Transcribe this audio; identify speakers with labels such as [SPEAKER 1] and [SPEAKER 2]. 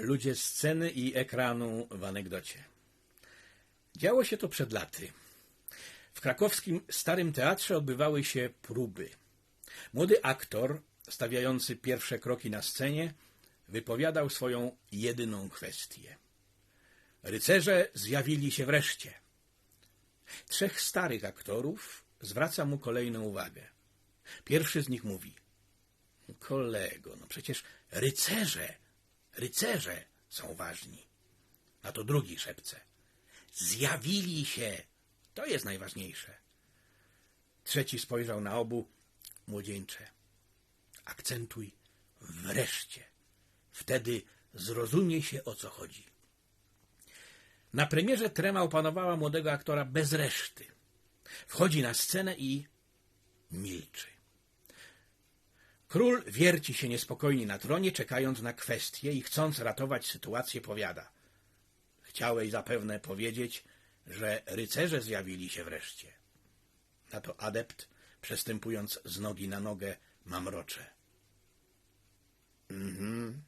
[SPEAKER 1] Ludzie sceny i ekranu w anegdocie. Działo się to przed laty. W krakowskim Starym Teatrze odbywały się próby. Młody aktor, stawiający pierwsze kroki na scenie, wypowiadał swoją jedyną kwestię. Rycerze zjawili się wreszcie. Trzech starych aktorów zwraca mu kolejną uwagę. Pierwszy z nich mówi: Kolego, no przecież rycerze, rycerze są ważni. A to drugi szepce. Zjawili się. To jest najważniejsze. Trzeci spojrzał na obu. Młodzieńcze. Akcentuj wreszcie. Wtedy zrozumie się, o co chodzi. Na premierze trema opanowała młodego aktora bez reszty. Wchodzi na scenę i milczy. Król wierci się niespokojnie na tronie, czekając na kwestię i chcąc ratować sytuację, powiada. Chciałeś zapewne powiedzieć, że rycerze zjawili się wreszcie. Na to adept, przestępując z nogi na nogę, mamrocze. Mhm.